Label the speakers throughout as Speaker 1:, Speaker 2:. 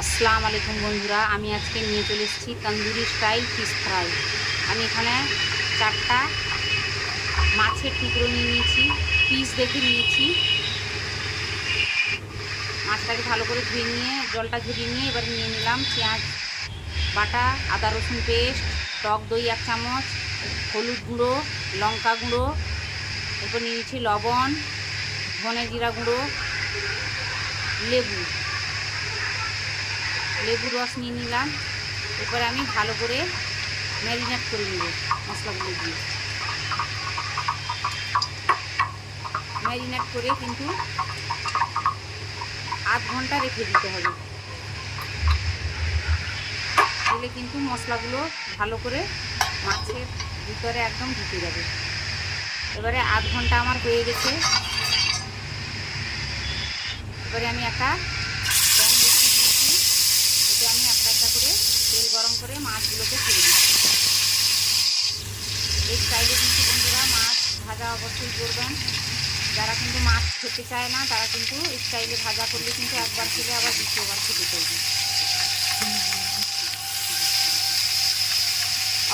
Speaker 1: আসসালামু আলাইকুম বন্ধুরা, আমি আজকে নিয়ে চলে এসেছি তন্দুরি স্টাইল ফিশ ফ্রাই। আমি এখানে চারটা মাছের টুকরো নিয়ে নিয়েছি, পিস দেখে নিয়েছি। মাছটাকে ভালো করে ধুয়ে নিয়ে, জলটা ঝরিয়ে নিয়ে এবার নিয়ে নিলাম পেঁয়াজ, বাটা, আদা রসুন পেস্ট, টক দই এক চামচ, হলুদ গুঁড়ো, লঙ্কা গুঁড়ো, এরপর নিয়ে নিয়েছি লবণ, ধনে জিরা গুঁড়ো, লেবু। লেবু রস নিয়ে নিলাম। এরপরে আমি ভালো করে ম্যারিনেট করে নেব মশলাগুলো দিয়ে। ম্যারিনেট করে কিন্তু আধ ঘণ্টা রেখে দিতে হবে। দিলে কিন্তু মশলাগুলো ভালো করে মাছের ভিতরে একদম ঢুকে যাবে। এবারে আধ ঘণ্টা আমার হয়ে গেছে। এবারে আমি একটা প্যান বসিয়ে দিয়েছি এতে আমি একটা একটা করে তেল গরম করে মাছগুলোকে ছেড়ে দিচ্ছি। এই স্টাইলে কিন্তু বন্ধুরা মাছ ভাজা অবশ্যই করবেন। যারা কিন্তু মাছ খেতে চায় না, তারা কিন্তু স্টাইলে ভাজা করলে কিন্তু একবার খেলে আবার দ্বিতীয়বার খেতে চাইবে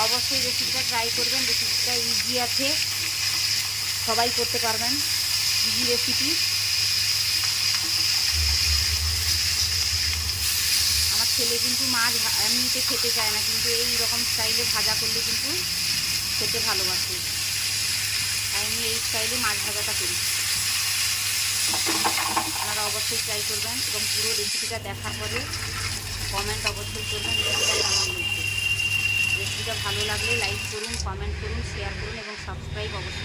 Speaker 1: অবশ্যই রেসিপিটা ট্রাই করবেন। রেসিপিটা ইজি আছে। সবাই করতে পারবেন। ইজি রেসিপি ছেলে কিন্তু মাছ এমনিতে খেতে চায় না, কিন্তু এই রকম স্টাইলে ভাজা করলে কিন্তু খেতে ভালোবাসে। তাই আমি এই স্টাইলে মাছ ভাজাটা করি। আপনারা অবশ্যই ট্রাই করবেন এবং পুরো রেসিপিটা দেখার পরে কমেন্ট অবশ্যই করবেন রেসিপিটা কেমন হয়েছে। রেসিপিটা ভালো লাগলে লাইক করুন কমেন্ট করুন শেয়ার করুন এবং সাবস্ক্রাইব অবশ্যই